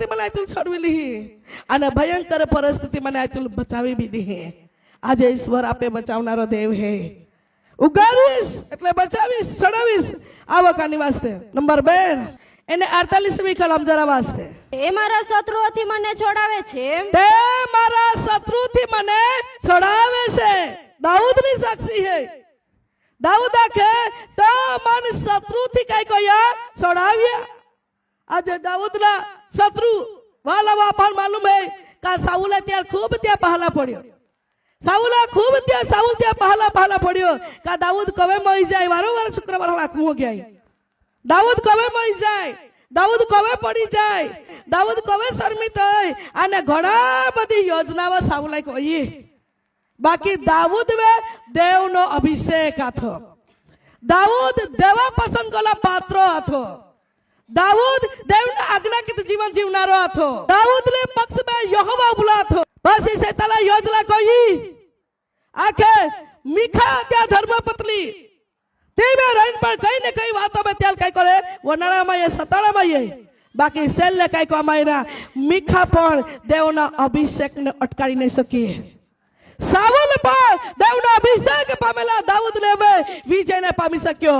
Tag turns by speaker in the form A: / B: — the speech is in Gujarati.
A: પરિસ્થિતિ મને આયતુલ છોડવી લીધી અને ભયંકર પરિસ્થિતિ મને આયતુલ બચાવી બી લીધી આજે ઈશ્વર આપે બચાવનારો દેવ હે ઉગારીશ એટલે બચાવીશ છોડાવીશ આવો કાની વાસ્તે નંબર બે એને અડતાલીસમી કલમ જરા વાસ્તે
B: એ મારા શત્રુઓથી મને છોડાવે છે
A: તે મારા શત્રુથી મને છોડાવે છે દાઉદની સાક્ષી હે દાઉદ આખે તો મન શત્રુથી કઈ કયા છોડાવ્યા આજે દાઉદના શત્રુ વાલા વાપણ માલુમ હે કા સાઉલે ત્યાં ખૂબ ત્યાં પહલા પડ્યો. સાઉલા ખૂબ ત્યાં, સાઉલ ત્યાં પહલા પહલા પડ્યો. કા દાઉદ કવે મઈ જાય? વારંવાર શુક્રવાર લાખમો ગયા દાઉદ કવે મઈ જાય? દાઉદ કવે પડી જાય? દાઉદ કવે શરમિત હોય? અને ઘણા બધી યોજનાઓ સાઉલે કહીએ બાકી દાઉદ વે દેવનો અભિષેક હતો દાઉદ દેવા પસંદ કરેલા પાત્ર હતો દાઉદ દેવના આજ્ઞાકિત જીવન જીવનારો હતો દાઉદ ને પક્ષમાં યહોવા બોલાતો એ શેતાલા યોજના કોઈ આખે મીખા ત્યાં ધર્મપત્ની. તેમે રહીને પણ કઈ ને કઈ વાતો મે તેલ કઈ કરે. વનાળામાં એ, સતાળામાં એ. બાકી સેલને કઈ કમાયના મીખા પણ દેવના અભિષેકને અટકાવી નહીં શકીએ. સાવલ પણ દેવના અભિષેક પામેલા દાઉદને હવે વિજયને પામી શક્યો.